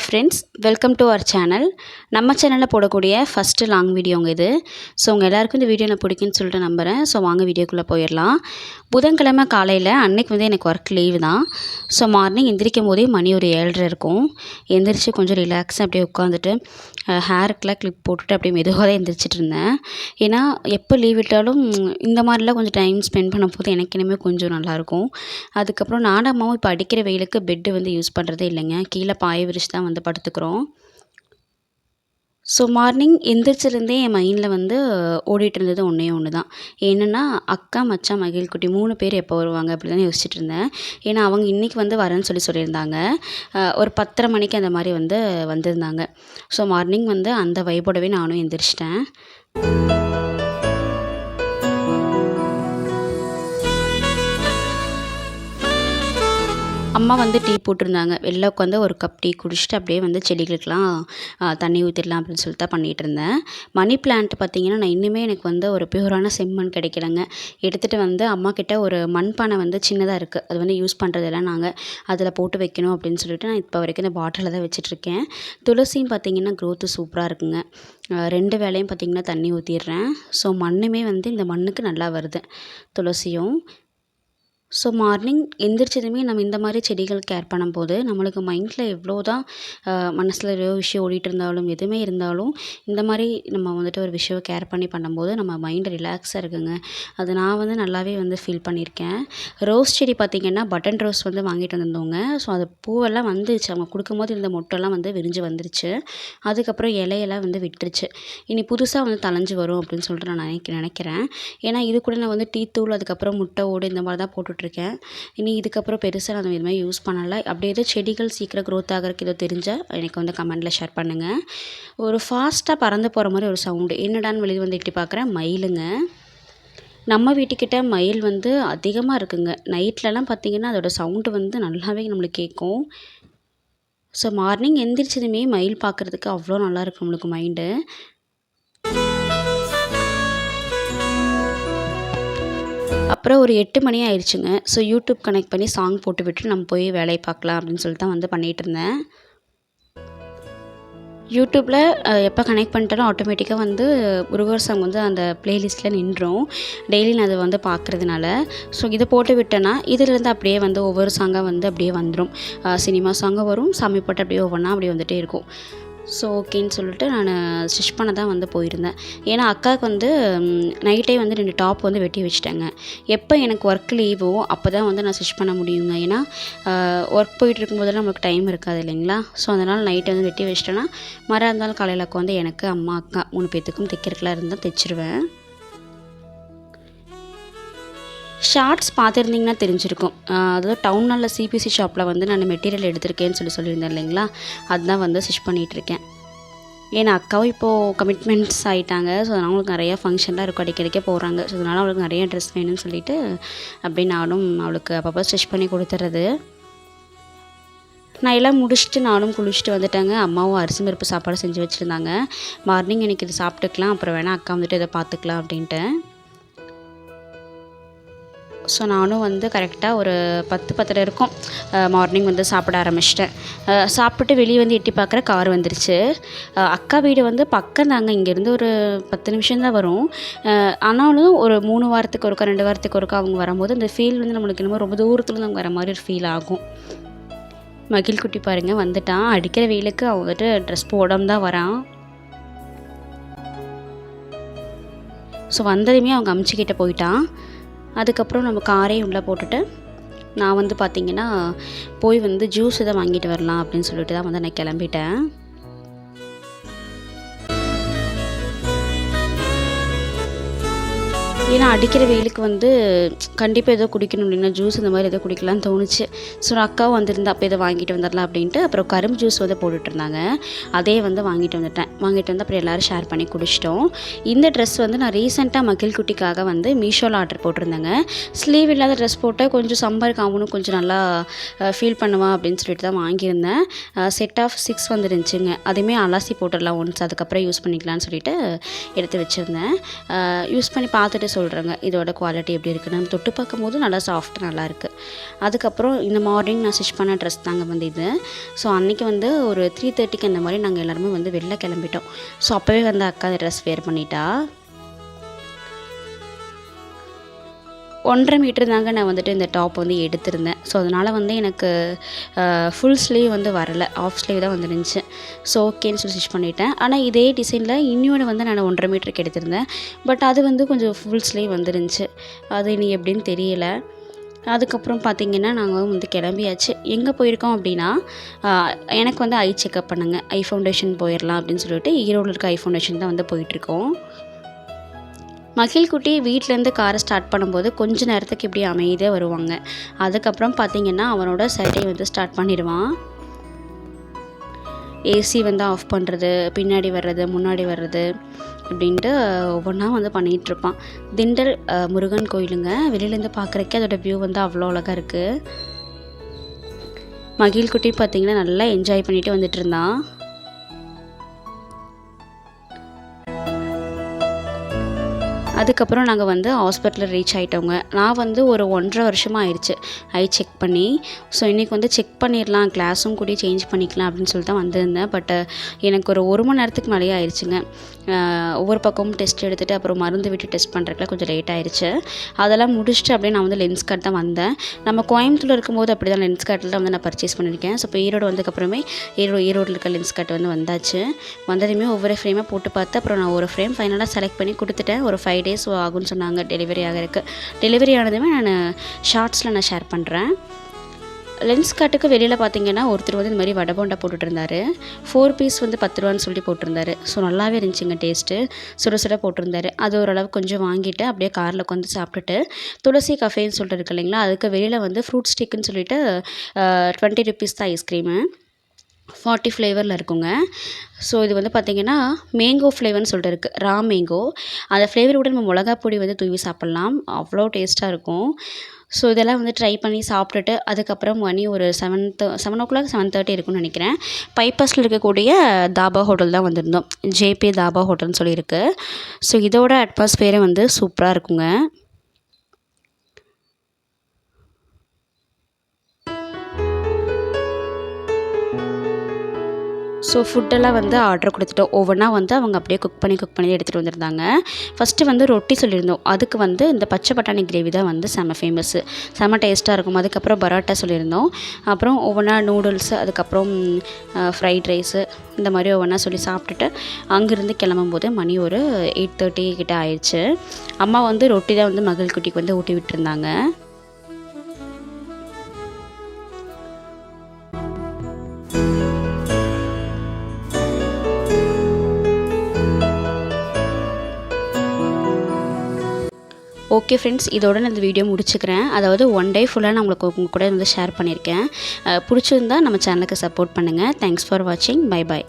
Hi friends welcome to our channel நம்ம சேனலில் போடக்கூடிய ஃபஸ்ட்டு லாங் வீடியோங்க இது. ஸோ உங்கள் எல்லாருக்கும் இந்த வீடியோ நான் பிடிக்குன்னு சொல்லிட்டு நம்புகிறேன் ஸோ வாங்க வீடியோக்குள்ளே போயிடலாம். புதன்கிழமை காலையில் அன்னைக்கு வந்து எனக்கு ஒர்க் லீவு தான். ஸோ மார்னிங் எந்திரிக்கும் போதே மணி ஒரு ஏழரை இருக்கும். எந்திரிச்சு கொஞ்சம் ரிலாக்ஸாக அப்படியே உட்காந்துட்டு ஹேருக்கெலாம் கிளிப் போட்டுட்டு அப்படியே மெதுவாக தான் எந்திரிச்சிட்டு இருந்தேன். ஏன்னா எப்போ லீவ் விட்டாலும் இந்த மாதிரிலாம் கொஞ்சம் டைம் ஸ்பெண்ட் பண்ணும்போது எனக்கு இனிமேல் கொஞ்சம் நல்லாயிருக்கும் அதுக்கப்புறம் நானும் அம்மாவும் இப்போ அடிக்கிற வெயிலுக்கு பெட்டு வந்து யூஸ் பண்ணுறதே இல்லைங்க. கீழே பாய விரிச்சு தான் வந்து படுத்துக்கிறோம். ஸோ மார்னிங் எந்திரிச்சிருந்தே என் மைண்டில் வந்து ஓடிட்டு இருந்தது ஒன்றே ஒன்று தான் என்னென்னா அக்கா மச்சான் மகிழ்குட்டி மூணு பேர் எப்போ வருவாங்க அப்படி தான் யோசிச்சுட்டு இருந்தேன். ஏன்னா அவங்க இன்றைக்கி வந்து வரேன்னு சொல்லி சொல்லியிருந்தாங்க. ஒரு பத்தரை மணிக்கு அந்த மாதிரி வந்து வந்திருந்தாங்க. ஸோ மார்னிங் வந்து அந்த வைபோடவே நானும் எந்திரிச்சிட்டேன். அம்மா வந்து டீ போட்டிருந்தாங்க. வெளில உட்காந்து ஒரு கப் டீ குடிச்சிட்டு அப்படியே வந்து செடிகளுக்கெலாம் தண்ணி ஊற்றிடலாம் அப்படின்னு சொல்லிட்டு தான் பண்ணிகிட்டு இருந்தேன். மணி பிளான்ட் பார்த்தீங்கன்னா நான் இன்னுமே எனக்கு வந்து ஒரு பியூரான செம்மண் கிடைக்கலங்க. எடுத்துகிட்டு வந்து அம்மா கிட்ட ஒரு மண்பானை வந்து சின்னதாக இருக்குது அது வந்து யூஸ் பண்ணுறதெல்லாம் நாங்கள் அதில் போட்டு வைக்கணும் அப்படின்னு சொல்லிட்டு நான் இப்போ வரைக்கும் இந்த பாட்டிலில் தான் வச்சிட்ருக்கேன் துளசியும் பார்த்தீங்கன்னா க்ரோத்து சூப்பராக இருக்குங்க. ரெண்டு வேலையும் பார்த்தீங்கன்னா தண்ணி ஊற்றிடுறேன் ஸோ மண்ணுமே வந்து இந்த மண்ணுக்கு நல்லா வருது. துளசியும் ஸோ மார்னிங் எந்திரிச்சதுமே நம்ம இந்த மாதிரி செடிகள் கேர் பண்ணும்போது நம்மளுக்கு மைண்டில் எவ்வளோ தான் மனசில் ஏதோ விஷயம் ஓடிட்டு இருந்தாலும் எதுவுமே இருந்தாலும் இந்த மாதிரி நம்ம வந்துட்டு ஒரு விஷயம் கேர் பண்ணி பண்ணும்போது நம்ம மைண்டு ரிலாக்ஸாக இருக்குங்க. அது நான் வந்து நல்லாவே வந்து ஃபீல் பண்ணியிருக்கேன். ரோஸ் செடி பார்த்திங்கன்னா பட்டன் ரோஸ் வந்து வாங்கிட்டு வந்திருந்தோங்க. ஸோ அது பூவெல்லாம் வந்துருச்சு. அவங்க கொடுக்கும்போது இந்த மொட்டெல்லாம் வந்து விரிஞ்சு வந்துருச்சு. அதுக்கப்புறம் இலையெல்லாம் வந்து விட்டுருச்சு. இனி புதுசாக வந்து தலைஞ்சு வரும் அப்படின்னு சொல்லிட்டு நான் நினைக்க நினைக்கிறேன். ஏன்னா இது கூட நான் வந்து டீ தூள் அதுக்கப்புறம் முட்டை ஓடு இந்த மாதிரி தான் போட்டுட்ருக்கேன் இனி இதுக்கப்புறம் பெருசாக நான் இது மாதிரி யூஸ் பண்ணலை. அப்படியே ஏதோ செடிகள் சீக்கிரம் க்ரோத் ஆகிறதுக்கு ஏதோ தெரிஞ்சால் எனக்கு வந்து கமெண்ட்டில் ஷேர் பண்ணுங்கள் ஒரு ஃபாஸ்ட்டாக பறந்து போகிற மாதிரி ஒரு சவுண்டு என்னடான்னு வெளியே வந்து எட்டி பார்க்குறேன் மயிலுங்க. நம்ம வீட்டுக்கிட்ட மயில் வந்து அதிகமாக இருக்குங்க. நைட்லலாம் பார்த்திங்கன்னா அதோட சவுண்டு வந்து நல்லாவே நம்மளுக்கு கேட்கும் ஸோ மார்னிங் எந்திரிச்சதுமே மயில் பார்க்குறதுக்கு அவ்வளோ நல்லா இருக்கும் நம்மளுக்கு மைண்டு அப்புறம் ஒரு எட்டு மணி ஆயிடுச்சுங்க. ஸோ யூடியூப் கனெக்ட் பண்ணி சாங் போட்டு விட்டு நம்ம போய் வேலையை பார்க்கலாம் அப்படின்னு சொல்லிட்டு தான் வந்து பண்ணிகிட்டு இருந்தேன். யூடியூப்பில் எப்போ கனெக்ட் பண்ணிட்டாலும் ஆட்டோமேட்டிக்காக வந்து முருகர் சாங் வந்து அந்த ப்ளேலிஸ்ட்டில் நின்றோம். டெய்லி நான் அதை வந்து பார்க்குறதுனால. ஸோ இதை போட்டு விட்டேன்னா இதிலேருந்து அப்படியே வந்து ஒவ்வொரு சாங்காக வந்து அப்படியே வந்துடும் சினிமா சாங்கும் வரும் சாமி பாட்டு அப்படியே ஒவ்வொன்றா அப்படியே வந்துகிட்டே இருக்கும். ஸோ ஓகேன்னு சொல்லிட்டு நான் ஸ்டிச் பண்ண தான் வந்து போயிருந்தேன். ஏன்னா அக்காவுக்கு வந்து நைட்டே வந்து ரெண்டு டாப் வந்து வெட்டி வச்சுட்டாங்க. எப்போ எனக்கு ஒர்க் லீவோ அப்போ தான் வந்து நான் ஸ்டிச் பண்ண முடியுங்க. ஏன்னா ஒர்க் போயிட்டு இருக்கும்போதெல்லாம் நம்மளுக்கு டைம் இருக்காது இல்லைங்களா? ஸோ அதனால் நைட்டை வந்து வெட்டி வச்சிட்டேன்னா மரம் இருந்தாலும் காலையில் உட்காந்து எனக்கு அம்மா அக்கா மூணு பேர்த்துக்கும் தைக்கிறக்கெல்லாம் இருந்தால் தைச்சிருவேன். ஷார்ட்ஸ் பார்த்துருந்தீங்கன்னா தெரிஞ்சிருக்கும். ஆஹ் அதாவது டவுனில் சிபிசி ஷாப்பில் வந்து நான் மெட்டீரியல் எடுத்திருக்கேன்னு சொல்லி சொல்லியிருந்தேன் இல்லைங்களா? அதுதான் வந்து ஸ்டிச் பண்ணிகிட்ருக்கேன் ஏன்னா அக்காவும் இப்போது கமிட்மெண்ட்ஸ் ஆகிட்டாங்க ஸோ அதனால் அவங்களுக்கு நிறையா ஃபங்க்ஷன்லாம் இருக்கும் அடிக்கடிக்க போகிறாங்க ஸோ அதனால் அவளுக்கு நிறைய ட்ரெஸ் வேணும்னு சொல்லிட்டு அப்படியே நானும் அவளுக்கு அப்பப்போ ஸ்டிச் பண்ணி கொடுத்துறது. நான் எல்லாம் முடிச்சுட்டு நானும் குளிச்சுட்டு வந்துட்டேங்க. அம்மாவும் அரிசி பருப்பு சாப்பாடு செஞ்சு வச்சுருந்தாங்க. மார்னிங் எனக்கு இது சாப்பிட்டுக்கலாம். அப்புறம் வேணால் அக்கா வந்துட்டு இதை பார்த்துக்கலாம் அப்படின்ட்டு. ஸோ நானும் வந்து கரெக்டாக ஒரு பத்து பத்தரை இருக்கும். மார்னிங் வந்து சாப்பிட ஆரம்பிச்சிட்டேன். சாப்பிட்டு வெளியே வந்து எட்டி பார்க்குற கார் வந்துருச்சு. அக்கா வீடு வந்து பக்கம் தாங்க. இங்கேருந்து ஒரு பத்து நிமிஷம் தான் வரும். ஆனாலும் ஒரு மூணு வாரத்துக்கு ஒருக்கா ரெண்டு வாரத்துக்கு ஒருக்கா அவங்க வரும்போது அந்த ஃபீல் வந்து நம்மளுக்கு இன்னமும் ரொம்ப தூரத்துலேருந்து அவங்க வர மாதிரி ஒரு ஃபீல் ஆகும். மகிழ் குட்டி பாருங்கள் வந்துட்டான். அடிக்கிற வெயிலுக்கு அவன் வந்துட்டு ட்ரெஸ் போடாமல் தான் வரான். ஸோ வந்ததுமே அவங்க அமுச்சிக்கிட்ட போயிட்டான். அதுக்கப்புறம் நம்ம காரையும் உள்ளே போட்டுட்டு நான் வந்து பார்த்திங்கன்னா போய் வந்து ஜூஸ் தான் வாங்கிட்டு வரலாம் அப்படின்னு சொல்லிட்டு தான் வந்து நான் கிளம்பிட்டேன். ஏன்னா அடிக்கிற வெயிலுக்கு வந்து கண்டிப்பாக ஏதோ குடிக்கணும் இல்லைன்னா ஜூஸ் இந்த மாதிரி ஏதோ குடிக்கலாம்னு தோணுச்சு. ஸோ அக்காவும் வந்திருந்தா அப்போ இதை வாங்கிட்டு வந்துடலாம் அப்படின்ட்டு அப்புறம் கரும்பு ஜூஸ் வந்து போட்டுட்டு இருந்தாங்க. அதே வந்து வாங்கிட்டு வந்துட்டேன். வாங்கிட்டு வந்து அப்புறம் எல்லோரும் ஷேர் பண்ணி குடிச்சிட்டோம். இந்த ட்ரெஸ் வந்து நான் ரீசெண்டாக மகிழ் குட்டிக்காக வந்து மீஷோவில் ஆர்டர் போட்டிருந்தேங்க. ஸ்லீவ் இல்லாத ட்ரெஸ் போட்டு கொஞ்சம் சம்மருக்கு அவனும் கொஞ்சம் நல்லா ஃபீல் பண்ணுவான் அப்படின்னு சொல்லிட்டு தான் வாங்கியிருந்தேன். செட் ஆஃப் சிக்ஸ் வந்துருந்துச்சுங்க. அதையுமே அலாசி போட்டுடலாம் ஒன்ஸ் அதுக்கப்புறம் யூஸ் பண்ணிக்கலாம்னு சொல்லிட்டு எடுத்து வச்சுருந்தேன். யூஸ் பண்ணி பார்த்துட்டு சொல்கிறேங்க இதோட குவாலிட்டி எப்படி இருக்குன்னு. நம்ம தொட்டு பார்க்கும்போது நல்லா சாஃப்ட் நல்லா இருக்குது அதுக்கப்புறம் இந்த மார்னிங் நான் ஸ்டிச் பண்ண ட்ரெஸ் தாங்க வந்து இது. ஸோ அன்றைக்கி வந்து ஒரு த்ரீ தேர்ட்டிக்கு அந்த மாதிரி நாங்கள் எல்லாருமே வந்து வெளில கிளம்பிட்டோம். ஸோ அப்போவே வந்து அக்கா ட்ரெஸ் வேர் பண்ணிட்டா. ஒன்றரை மீட்டர் தாங்க நான் வந்துட்டு இந்த டாப் வந்து எடுத்திருந்தேன். ஸோ அதனால் வந்து எனக்கு ஃபுல் ஸ்லீவ் வந்து வரலை. ஆஃப் ஸ்லீவ் தான் வந்துருந்துச்சு. ஸோ ஓகேன்னு சொல்லி ஸ்டிச் பண்ணிட்டேன். ஆனால் இதே டிசைனில் இன்னொன்று வந்து நான் ஒன்றரை மீட்டருக்கு எடுத்திருந்தேன். பட் அது வந்து கொஞ்சம் ஃபுல் ஸ்லீவ் வந்துருந்துச்சு. அது இனி எப்படின்னு தெரியல. அதுக்கப்புறம் பார்த்திங்கன்னா நாங்கள் வந்து கிளம்பியாச்சு. எங்கே போயிருக்கோம் அப்படின்னா எனக்கு வந்து ஐ செக்கப் பண்ணுங்கள் ஐ ஃபவுண்டேஷன் போயிடலாம் அப்படின்னு சொல்லிட்டு ஈரோடு இருக்க ஐ ஃபவுண்டேஷன் தான் வந்து போயிட்டுருக்கோம் மகிழ்குட்டி வீட்டிலேருந்து காரை ஸ்டார்ட் பண்ணும்போது கொஞ்ச நேரத்துக்கு இப்படி அமைதியாக வருவாங்க. அதுக்கப்புறம் பார்த்தீங்கன்னா அவனோட சட்டையை வந்து ஸ்டார்ட் பண்ணிடுவான். ஏசி வந்து ஆஃப் பண்ணுறது பின்னாடி வர்றது முன்னாடி வர்றது அப்படின்ட்டு ஒவ்வொன்றா வந்து பண்ணிகிட்டு இருப்பான் திண்டல் முருகன் கோயிலுங்க. வெளியிலேருந்து பார்க்குறக்கே அதோட வியூ வந்து அவ்வளோ அழகாக இருக்குது மகிழ்குட்டி பார்த்திங்கன்னா நல்லா என்ஜாய் பண்ணிட்டு வந்துட்டு இருந்தான். அதுக்கப்புறம் நாங்கள் வந்து ஹாஸ்பிட்டலில் ரீச் ஆகிட்டோங்க நான் வந்து ஒரு ஒன்றரை வருஷமாக ஆயிடுச்சு. ஐ செக் பண்ணி. ஸோ இன்றைக்கி வந்து செக் பண்ணிடலாம். கிளாஸும் கூட சேஞ்ச் பண்ணிக்கலாம் அப்படின்னு சொல்லிட்டு தான் வந்திருந்தேன். பட் எனக்கு ஒரு ஒரு மணி நேரத்துக்கு மேலேயே ஆயிடுச்சுங்க. ஒவ்வொரு பக்கமும் டெஸ்ட் எடுத்துகிட்டு அப்புறம் மருந்து விட்டு டெஸ்ட் பண்ணுறதுக்குலாம் கொஞ்சம் லேட் ஆயிடுச்சு. அதெல்லாம் முடிச்சுட்டு அப்படியே நான் வந்து லென்ஸ் கார்ட் தான் வந்தேன். நம்ம கோயம்புத்தூர் இருக்கும்போது அப்படி தான் லென்ஸ் கார்ட்டில் தான் வந்து நான் பர்ச்சேஸ் பண்ணியிருக்கேன். ஸோ இப்போ ஈரோடு வந்ததுக்கப்புறமே ஈரோடு ஈரோடில் இருக்க லென்ஸ் கார்ட் வந்து வந்தாச்சு. வந்ததுமே ஒவ்வொரு ஃப்ரேமாக போட்டு பார்த்து அப்புறம் நான் ஒரு ஃப்ரேம் ஃபைனலாக செலக்ட் பண்ணி கொடுத்துட்டேன். ஒரு ஃபைவ் டேஸ் ஆகும்னு சொன்னாங்க. டெலிவரி ஆகிறதுக்கு டெலிவரி ஆனதுமே நான் ஷார்ட்ஸில் நான் ஷேர் பண்ணுறேன் லென்ஸ் காட்டுக்கு வெளியில் பார்த்தீங்கன்னா ஒருத்தர் வந்து இந்த மாதிரி வடை போண்டா போட்டுட்டு இருந்தாரு. ஃபோர் பீஸ் வந்து பத்து ரூபான்னு சொல்லி போட்டிருந்தாரு. ஸோ நல்லாவே இருந்துச்சுங்க டேஸ்ட்டு சுட சுட போட்டிருந்தாரு. அது ஓரளவு கொஞ்சம் வாங்கிட்டு அப்படியே காரில் உட்காந்து சாப்பிட்டுட்டு துளசி கஃபேன்னு சொல்லிட்டு இருக்கு இல்லைங்களா? அதுக்கு வெளியில் வந்து ஃப்ரூட் ஸ்டிக்குன்னு சொல்லிட்டு டுவெண்ட்டி ருபீஸ் தான் ஐஸ்கிரீமு ஃபார்ட்டி ஃப்ளேவரில் இருக்குங்க. ஸோ இது வந்து பார்த்திங்கன்னா மேங்கோ ஃப்ளேவர்னு சொல்லிட்டு இருக்குது ரா மேங்கோ அந்த ஃப்ளேவர் கூட நம்ம மிளகா பொடி வந்து தூவி சாப்பிட்லாம். அவ்வளோ டேஸ்ட்டாக இருக்கும். ஸோ இதெல்லாம் வந்து ட்ரை பண்ணி சாப்பிட்டுட்டு அதுக்கப்புறம் மணி ஒரு seven seven o'clock seven thirty இருக்கும்னு நினைக்கிறேன். பைபாஸில் இருக்கக்கூடிய தாபா ஹோட்டல் தான் வந்திருந்தோம். ஜேபி தாபா ஹோட்டல்னு சொல்லியிருக்கு. ஸோ இதோட அட்மாஸ்ஃபியரே வந்து சூப்பராக இருக்குங்க. ஸோ ஃபுட்டெல்லாம் வந்து ஆர்டர் கொடுத்துட்டோம். ஒவ்வொன்றா வந்து அவங்க அப்படியே குக் பண்ணி குக் பண்ணி எடுத்துகிட்டு வந்திருந்தாங்க. ஃபஸ்ட்டு வந்து ரொட்டி சொல்லியிருந்தோம். அதுக்கு வந்து இந்த பச்சை பட்டாணி கிரேவி தான் வந்து செம்ம ஃபேமஸ்ஸு செம்ம டேஸ்ட்டாக இருக்கும். அதுக்கப்புறம் பரோட்டா சொல்லியிருந்தோம். அப்புறம் ஒவ்வொன்றா நூடுல்ஸு அதுக்கப்புறம் ஃப்ரைட் ரைஸு இந்த மாதிரி ஒவ்வொன்றா சொல்லி சாப்பிட்டுட்டு அங்கேருந்து கிளம்பும்போது மணி ஒரு எயிட் தேர்ட்டி கிட்டே ஆயிடுச்சு. அம்மா வந்து ரொட்டி தான் வந்து மகள் குட்டிக்கு வந்து ஊட்டி விட்டுருந்தாங்க. ஓகே ஃப்ரெண்ட்ஸ் இதோட நான் இந்த வீடியோ முடிச்சுக்கிறேன். அதாவது ஒன் டே ஃபுல்லாக நான் உங்களுக்கு உங்கள் கூட வந்து ஷேர் பண்ணியிருக்கேன். பிடிச்சிருந்தா நம்ம சேனலுக்கு சப்போர்ட் பண்ணுங்கள் தேங்க்ஸ் ஃபார் வாட்சிங் பை பாய்